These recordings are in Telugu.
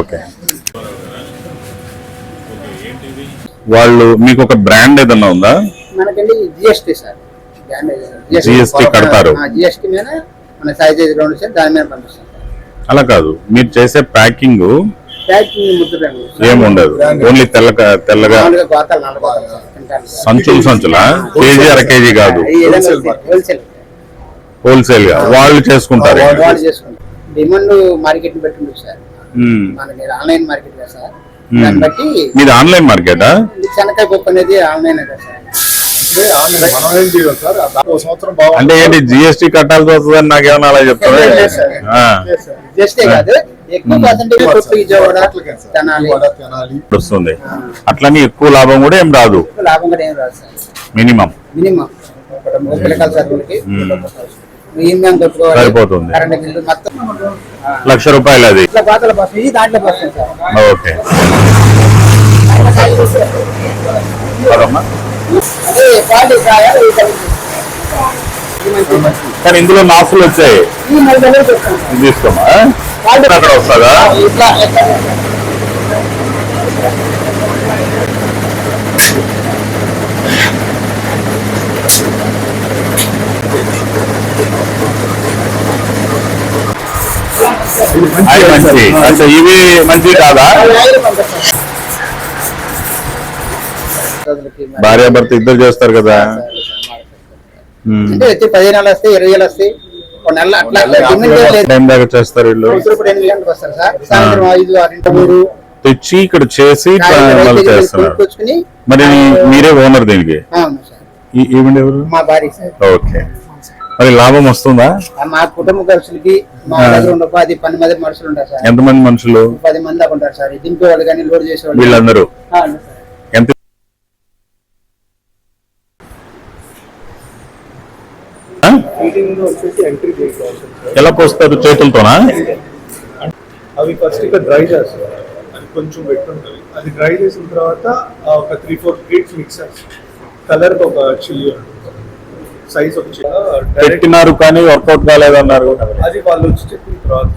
ఓకే. వాళ్ళు మీకు ఒక బ్రాండ్ ఏదన్నా ఉందా? మనకండి జిఎస్టీ సార్. కడతారు. జిఎస్టీ మీద మన సైజ్ గ్రౌండ్ సార్ దాని మీద పంపిస్తాం అలా కాదు. మీరు చేసే ప్యాకింగ్ ఏముండదు. ఓన్లీ తెల్ల తెల్లగా. సంచులు సంచులా? కేజీ అర కేజీ కాదు. Wholesale wholesale. గా వాళ్ళు చేసుకుంటారు డిమాండ్ మార్కెట్ ఉంటుంది సార్. మనకి ఆన్లైన్ మార్కెట్ కదా సార్. దాన్ని బట్టి మీది ఆన్లైన్ మార్కెటా? శనక్కాయ పప్పు అనేది ఆన్లైన్ కదా సార్? అంటే ఏంటి జిఎస్టీ కట్టాల్సి వస్తుందని నాకేమన్నా అలా చెప్తారా జస్టే కాదు. వస్తుంది. అట్లని ఎక్కువ లాభం కూడా ఏం రాదు. ఎక్కువ లాభం కూడా ఏం రాదు సార్. మినిమం. మినిమం. సరిపోతుంది. లక్ష రూపాయలు అది? ఓకే. కానీ ఇందులో నాసులు వచ్చాయి. తీసుకోమా? అక్కడ వస్తుందా? అవి మంచి. అంటే ఇవి మంచి కాదా. భార్యాభర్త ఇద్దరు చేస్తారు కదా? ఉమ్. అంటే వచ్చి పదిహేను నెలలు వస్తాయి ఇరవై వేలు వస్తాయి. ఒక నెల అట్లా చేస్తారు వీళ్ళు. ఇప్పుడు ఎనిమిది గంటలకు వస్తారు సార్? సాయంత్రం ఐదు ఆరింటి మూడు. తెచ్చి ఇక్కడ చేసి చేస్తున్నారు. మరి మీరే ఓనర్ దీనికి? అవును సార్. ఈ- ఈవిడ ఎవరు? మా భార్య ఓకే. మరి లాభం వస్తుందా? మా కుటుంబ ఖర్చులకి మా దగ్గర ఉన్న పది పది మంది మనుషులు ఉంటారు సార్. ఎంతమంది మనుషులు? పది మంది దాకా ఉంటారు సార్. దింపే వాళ్ళు కానీ లోడ్ చేసేవాళ్ళు వీళ్ళందరూ? అవును సార్. ఎంత? ఆ? ఫీడింగ్ వచ్చేసి ఎంట్రీ చేసుకోవాలి సార్ ఎలా పోస్తారు చేతులతోనా? అవి ఫస్ట్ ఇక్కడ డ్రై చేస్తారు. అది కొంచెం పెట్టుంటుంది. అది డ్రై చేసిన తర్వాత ఆ ఒక three four plates mixer colour ఒక చిల్లి సైజ్ డైరెక్ట్ పెట్టినారు కానీ వర్కౌట్ కాలేదన్నారు. అది వాళ్ళు వచ్చి చెప్పిన తర్వాత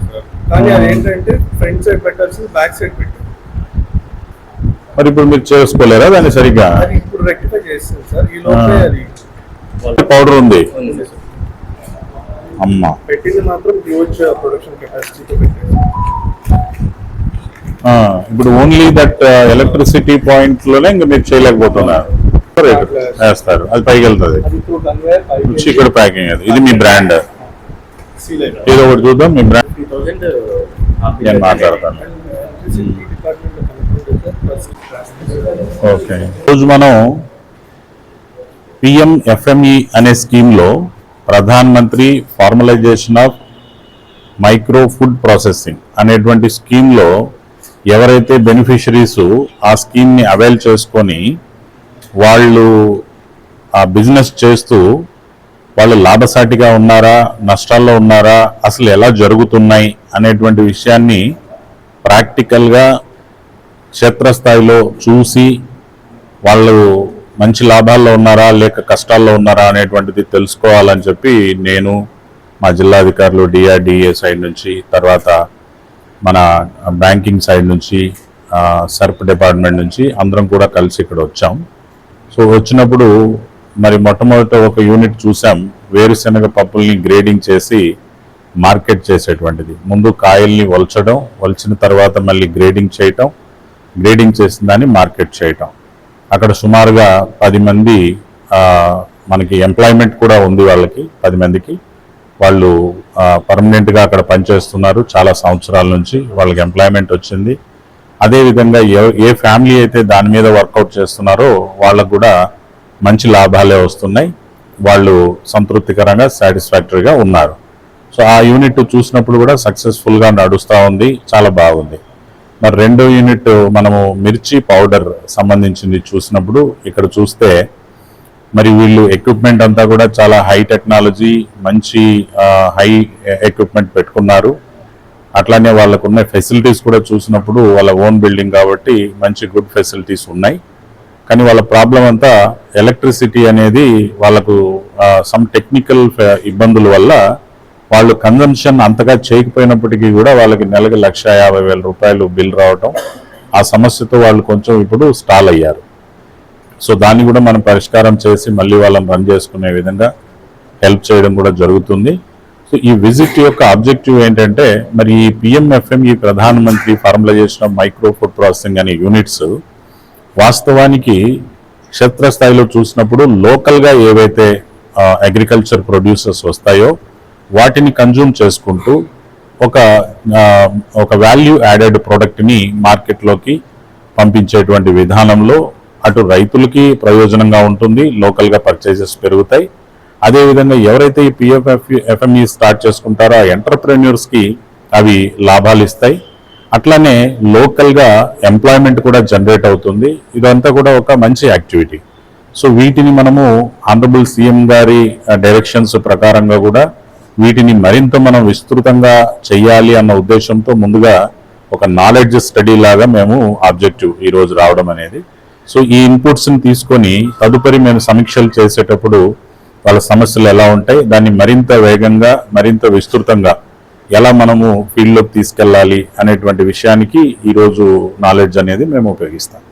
కానీ అది ఏంటంటే ఫ్రంట్ సైడ్ పెట్టాల్సింది బ్యాక్ సైడ్ పెట్టారు. మరి ఇప్పుడు మీరు చేసుకోలేరా దాన్ని సరిగ్గా? ఇప్పుడు రెక్టిఫై చేస్తుంది సార్. ఈ లోపే. అది పౌడర్ ఉంది. అమ్మా. పెట్టింది మాత్రం హ్యూజ్ ప్రొడక్షన్ కెపాసిటీతో పెట్టారు. ఇప్పుడు ఓన్లీ దట్ ఎలక్ట్రిసిటీ పాయింట్లోనే ఇంకా మీరు చేయలేకపోతున్నారు. వేస్తారు. అది పైకి వెళ్తుంది. కన్వేర్ చికెన్ ప్యాకింగ్ అది. ఇది మీ బ్రాండ్ ఏదో ఒకటి చూద్దాం. మీ బ్రాండ్ థౌసండ్ నేను మాట్లాడతాను. Department okay. రోజు మనం పిఎం ఎఫ్ఎంఈ అనే స్కీమ్లో Pradhan Mantri formalisation of micro food processing అనేటువంటి స్కీమ్లో ఎవరైతే బెనిఫిషరీస్ ఆ స్కీమ్ని అవైల్ చేసుకొని వాళ్ళు ఆ బిజినెస్ చేస్తూ వాళ్ళు లాభసాటిగా ఉన్నారా నష్టాల్లో ఉన్నారా అసలు ఎలా జరుగుతున్నాయి అనేటువంటి విషయాన్ని ప్రాక్టికల్గా క్షేత్రస్థాయిలో చూసి వాళ్ళు మంచి లాభాల్లో ఉన్నారా లేక కష్టాల్లో ఉన్నారా అనేటువంటిది తెలుసుకోవాలని చెప్పి నేను మా జిల్లాధికారులు డిఆర్డిఏ సైడ్ నుంచి తర్వాత మన బ్యాంకింగ్ సైడ్ నుంచి సర్ప్ డిపార్ట్మెంట్ నుంచి అందరం కూడా కలిసి ఇక్కడ వచ్చాం. సో వచ్చినప్పుడు మరి మొట్టమొదట ఒక యూనిట్ చూసాం. వేరుశనగ పప్పుల్ని గ్రేడింగ్ చేసి మార్కెట్ చేసేటువంటిది. ముందు కాయల్ని వలచడం వలిచిన తర్వాత మళ్ళీ గ్రేడింగ్ చేయటం గ్రేడింగ్ చేసిన దాన్ని మార్కెట్ చేయటం. అక్కడ సుమారుగా పది మంది మనకి ఎంప్లాయ్మెంట్ కూడా ఉంది వాళ్ళకి పది మందికి. వాళ్ళు పర్మనెంట్గా అక్కడ పనిచేస్తున్నారు. చాలా సంవత్సరాల నుంచి వాళ్ళకి ఎంప్లాయ్మెంట్ వచ్చింది. అదేవిధంగా ఏ ఏ ఫ్యామిలీ అయితే దాని మీద వర్కౌట్ చేస్తున్నారో వాళ్ళకు కూడా మంచి లాభాలే వస్తున్నాయి. వాళ్ళు సంతృప్తికరంగా సాటిస్ఫాక్టరీగా ఉన్నారు. సో ఆ యూనిట్ చూసినప్పుడు కూడా సక్సెస్ఫుల్గా నడుస్తూ ఉంది. చాలా బాగుంది. మరి రెండో యూనిట్ మనము మిర్చి పౌడర్ సంబంధించింది చూసినప్పుడు ఇక్కడ చూస్తే మరి వీళ్ళు ఎక్విప్మెంట్ అంతా కూడా చాలా హై టెక్నాలజీ మంచి హై ఎక్విప్మెంట్ పెట్టుకున్నారు. అట్లానే వాళ్ళకున్న ఫెసిలిటీస్ కూడా చూసినప్పుడు వాళ్ళ ఓన్ బిల్డింగ్ కాబట్టి మంచి గుడ్ ఫెసిలిటీస్ ఉన్నాయి. కానీ వాళ్ళ ప్రాబ్లం అంతా ఎలక్ట్రిసిటీ అనేది వాళ్ళకు సమ్ టెక్నికల్ ఇబ్బందుల వల్ల వాళ్ళు కన్జంప్షన్ అంతగా చేయకపోయినప్పటికీ కూడా వాళ్ళకి నెలకు లక్ష యాభై వేల రూపాయలు బిల్ రావటం ఆ సమస్యతో వాళ్ళు కొంచెం ఇప్పుడు స్టాల్ అయ్యారు. సో దాన్ని కూడా మనం పరిష్కారం చేసి మళ్ళీ వాళ్ళని రన్ చేసుకునే విధంగా హెల్ప్ చేయడం కూడా జరుగుతుంది. సో ఈ విజిట్ యొక్క ఆబ్జెక్టివ్ ఏంటంటే మరి ఈ పిఎంఎఫ్ఎం ఈ ప్రధానమంత్రి formalisation of micro food processing అనే యూనిట్స్ వాస్తవానికి క్షేత్రస్థాయిలో చూసినప్పుడు లోకల్గా ఏవైతే అగ్రికల్చర్ ప్రొడ్యూసర్స్ వస్తాయో వాటిని కన్జ్యూమ్ చేసుకుంటూ ఒక ఒక వాల్యూ యాడెడ్ ప్రోడక్ట్ని మార్కెట్లోకి పంపించేటువంటి విధానంలో అటు రైతులకి ప్రయోజనంగా ఉంటుంది లోకల్గా పర్చేజెస్ పెరుగుతాయి. అదేవిధంగా ఎవరైతే ఈ పిఎఫ్ఎఫ్ ఎఫ్ఎంఈ స్టార్ట్ చేసుకుంటారో ఆ ఎంటర్ప్రెన్యూర్స్కి అవి లాభాలు ఇస్తాయి. అట్లానే లోకల్గా ఎంప్లాయ్మెంట్ కూడా జనరేట్ అవుతుంది. ఇదంతా కూడా ఒక మంచి యాక్టివిటీ సో వీటిని మనము ఆనరబుల్ సీఎం గారి డైరెక్షన్స్ ప్రకారంగా కూడా వీటిని మరింత మనం విస్తృతంగా చేయాలి అన్న ఉద్దేశంతో ముందుగా ఒక నాలెడ్జ్ స్టడీ లాగా మేము ఆబ్జెక్టివ్ ఈరోజు రావడం అనేది. సో ఈ ఇన్పుట్స్ని తీసుకొని తదుపరి మేము సమీక్షలు చేసేటప్పుడు వాళ్ళ సమస్యలు ఎలా ఉంటాయి దాన్ని మరింత వేగంగా మరింత విస్తృతంగా ఎలా మనము ఫీల్డ్లోకి తీసుకెళ్ళాలి అనేటువంటి విషయానికి ఈరోజు నాలెడ్జ్ అనేది మేము ఉపయోగిస్తాం.